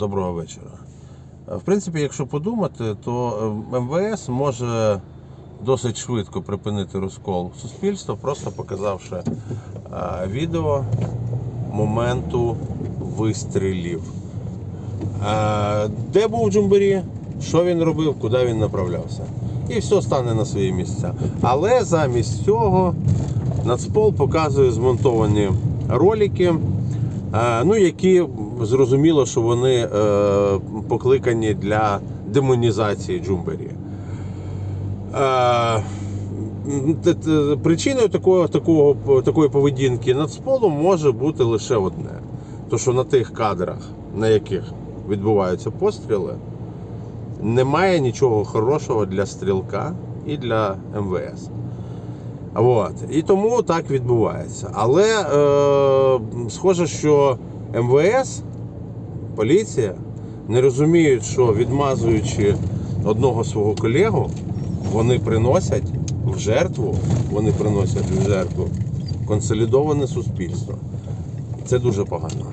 Доброго вечора. Е, В принципі, якщо подумати, то е, МВС може досить швидко припинити розкол суспільства, просто показавши е, відео моменту вистрілів. Де був Джумбері, що він робив, куди він направлявся. І все стане на свої місця. Але замість цього Нацпол показує змонтовані ролики, ну, які зрозуміло, що вони е, покликані для демонізації Джумбері. Е, Причиною такого, такого, такої поведінки Нацполу може бути лише одне. То, що на тих кадрах, на яких відбуваються постріли, немає нічого хорошого для стрілка і для МВС. От. І тому так відбувається. Але е, схоже, що МВС, поліція не розуміють, що відмазуючи одного свого колегу, вони приносять в жертву, вони приносять в жертву консолідоване суспільство. Це дуже погано.